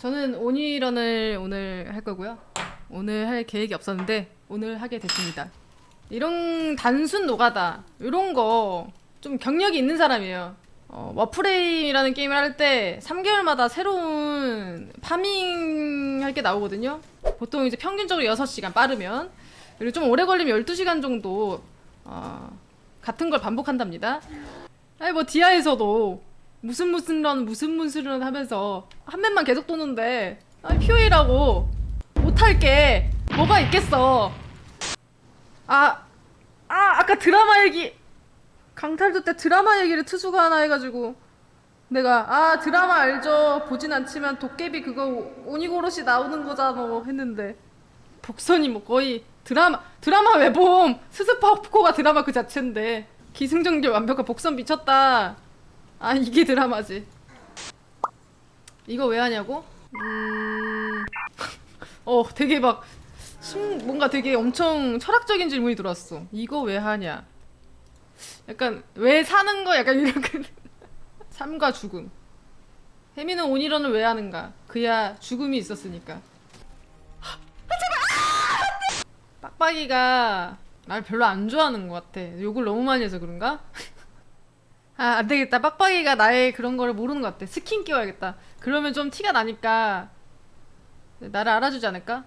저는 오니런을 오늘 할 거고요. 오늘 할 계획이 없었는데 오늘 하게 됐습니다. 이런 단순 노가다 이런 거 좀 경력이 있는 사람이에요. 어, 워프레임이라는 게임을 할 때 3개월마다 새로운 파밍 할 게 나오거든요. 보통 이제 평균적으로 6시간 빠르면 그리고 좀 오래 걸리면 12시간 정도 어, 같은 걸 반복한답니다. 아니 뭐 디아에서도 무슨 무슨 런 무슨 무슨 런 하면서 한 맵만 계속 도는데 아, POE라고 못할 게. 뭐가 있겠어. 아, 아 아까 드라마 얘기. 강탈도 때 드라마 얘기를 투수가 하나 해가지고 내가 아 드라마 알죠. 보진 않지만 도깨비 그거 오니고로시 나오는 거잖아 했는데. 복선이 뭐 거의 드라마 드라마 외봄. 스스파코가 드라마 그 자체인데. 기승전결 완벽한 복선 미쳤다 아 이게 드라마지. 이거 왜 하냐고? 음 어 되게 막 심, 뭔가 되게 엄청 철학적인 질문이 들어왔어. 이거 왜 하냐? 약간 왜 사는 거? 약간 이렇게 삶과 죽음. 혜미는 온이런을 왜 하는가? 그야 죽음이 있었으니까. 빡빡이가 날 별로 안 좋아하는 것 같아. 욕을 너무 많이 해서 그런가? 아 안 되겠다 빡빡이가 나의 그런 거를 모르는 것 같아 스킨 끼워야겠다 그러면 좀 티가 나니까 나를 알아주지 않을까?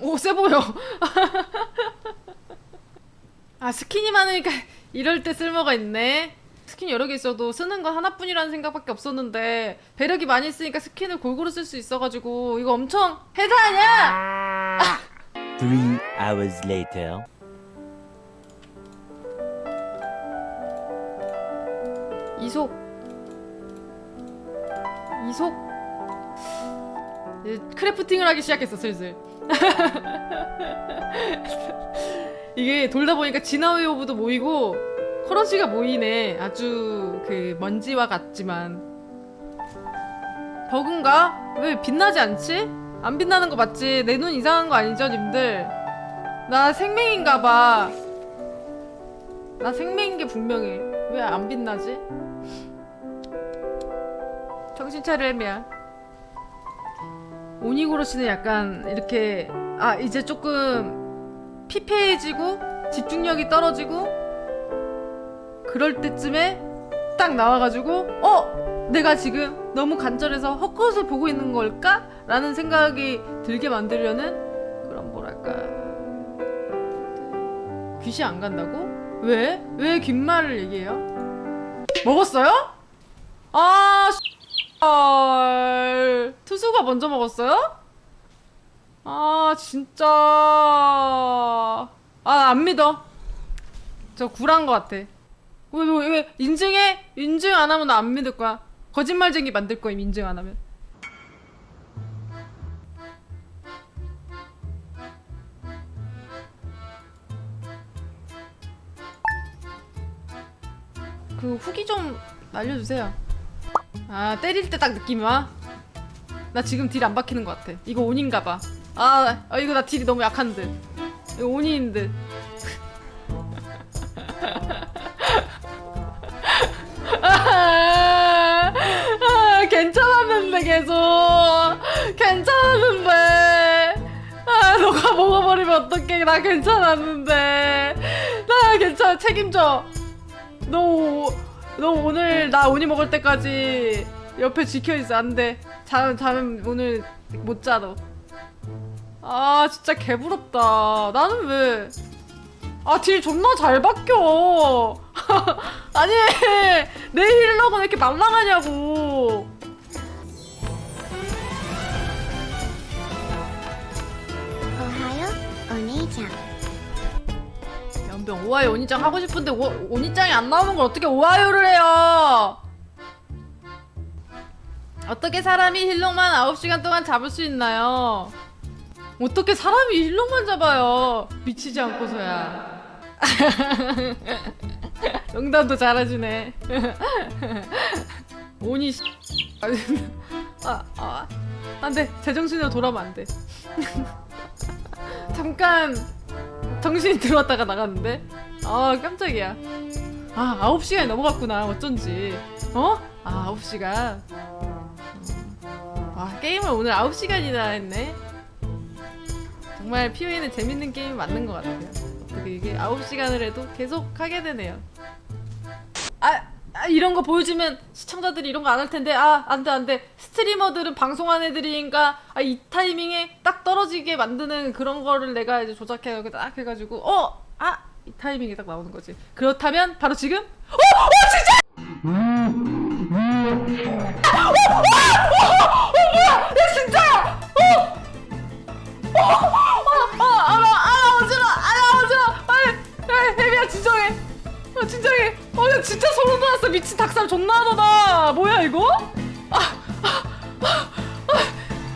오 세 보여 아 스킨이 많으니까 이럴 때 쓸모가 있네 스킨 여러 개 있어도 쓰는 거 하나뿐이라는 생각밖에 없었는데 배력이 많이 쓰니까 스킨을 골고루 쓸 수 있어가지고 이거 엄청 아니야? Three hours later. 이속 이속 크래프팅을 하기 시작했어 슬슬 이게 돌다 보니까 진화웨 오브도 모이고 커런시가 모이네 아주 그 먼지와 같지만 버그인가? 왜 빛나지 않지? 안 빛나는 거 맞지? 내 눈 이상한 거 아니죠 님들? 나 생맹인가 봐. 나 생맹인 게 분명해. 왜 안 빛나지? 정신 차려 애미야. 오니고로시는 약간 이렇게 아 이제 조금 피폐해지고 집중력이 떨어지고 그럴 때쯤에 딱 나와가지고 어 내가 지금 너무 간절해서 헛것을 보고 있는 걸까? 라는 생각이 들게 만들려는 그런 뭐랄까 귀시 안 간다고? 왜? 왜 귓말을 얘기해요? 먹었어요? 아 헐. 투수가 먼저 먹었어요? 아 진짜. 아 안 믿어. 저 구란 거 같아. 왜, 왜, 왜? 인증해? 인증 안 하면 나 안 믿을 거야. 거짓말쟁이 만들 거임 인증 안 하면. 그 후기 좀 알려주세요 아 때릴 때 딱 느낌이 와? 나 지금 딜 안 박히는 것 같아. 이거 온인가 봐. 아, 아 이거 나 딜이 너무 약한 듯. 이거 온인 듯. 아, 아, 괜찮았는데 계속. 괜찮았는데. 아 너가 먹어버리면 어떡해. 나 괜찮았는데. 나 괜찮아. 책임져. 너, 오- 너 오늘 나 오니 먹을 때까지 옆에 지켜있어 안돼 잠, 잠 오늘 못자 너. 아 진짜 개부럽다 나는 왜 아, 딜 존나 잘 바뀌어. 아니, 내 힐러가 왜 이렇게 말랑하냐고. 오하요, 오니장. 연병 오하요 오니짱 하고 싶은데 오, 오니짱이 안 나오는 걸 어떻게 오하요를 해요? 어떻게 사람이 힐러만 9시간 동안 잡을 수 있나요? 어떻게 사람이 힐러만 잡아요? 미치지 않고서야. 농담도 잘해주네. 오니 씨. 아, 아, 안 돼. 제정신으로 돌아오면 안 돼. 잠깐 정신이 들어왔다가 나갔는데? 아, 깜짝이야. 아, 9시간이 넘어갔구나. 어쩐지. 어? 아, 9시간. 아, 게임을 오늘 9시간이나 했네. 정말 POE는 재밌는 게임이 맞는 것 같아요. 어떻게 이게 9시간을 해도 계속 하게 되네요. 아, 아, 이런 거 보여주면 시청자들이 이런 거 안 할 텐데 아 안돼 안돼. 스트리머들은 방송한 애들이니까 아, 이 타이밍에 딱 떨어지게 만드는 그런 거를 내가 이제 조작해 딱 해가지고 어 아 이 타이밍에 딱 나오는 거지. 그렇다면 바로 지금 어! 어 진짜! 야 아, 진정해. 어, 나 진짜 소름 돋았어. 미친 닭살 존나 하다. 뭐야 이거? 아, 아, 아, 아,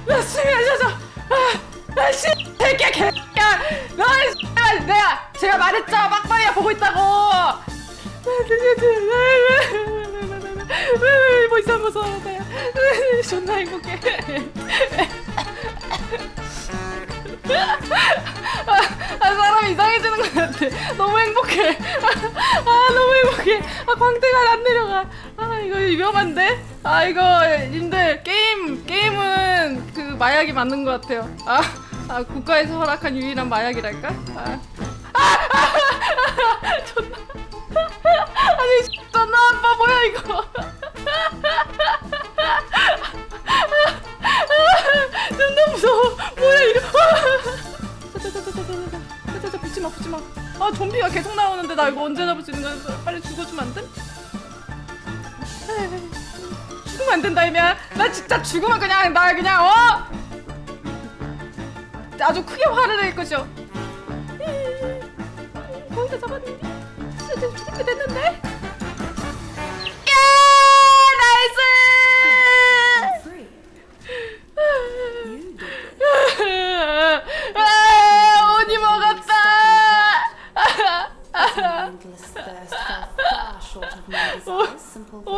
나 숨이 안 쉬어져. 아, 나 씨, 새끼야, 개야. 나 씨, 내가 제가 말했잖아. 빡빡이야 보고 있다고. 뭐 이상 무서워. 존나 행복해. 아 사람 이상해지는 것 같아. 너무 행복해. 아 너무 행복해. 아 광대가 안 내려가. 아 이거 위험한데? 아 이거 님들 게임 게임은 그 마약이 맞는 것 같아요. 아, 아 국가에서 허락한 유일한 마약이랄까? 아, 아, 아, 존나. 아니 존나 아빠 뭐야 이거? 나오는데 나 이거 언제 잡을 수 있는 거야? 빨리 죽어주면 안 돼? 에이, 죽으면 안 된다 이면 나 진짜 죽으면 그냥 나 그냥 어 아주 크게 화를 낼 것이오. 거의 다 잡았는데 진짜 때 됐는데.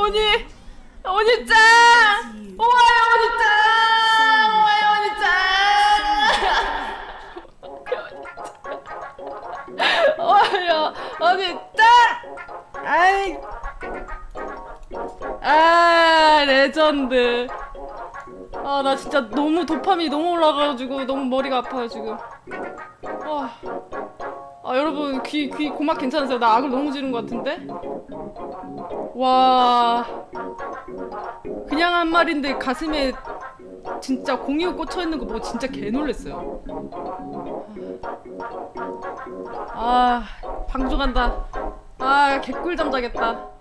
오니, 오니 짱. 오와요 오니 짱. 오와요 오니 짱. 오와요 오니 짱. 아이. 아 레전드. 아 나 진짜 너무 도파민이 너무 올라가가지고 너무 머리가 아파요 지금. 아, 아 여러분 귀 귀 고막 괜찮으세요? 나 악을 너무 지른 것 같은데. 와 그냥 한 말인데 가슴에 진짜 공이 꽂혀 있는 거 보고 진짜 개 놀랬어요. 아 방종한다. 아 개꿀 잠 자겠다.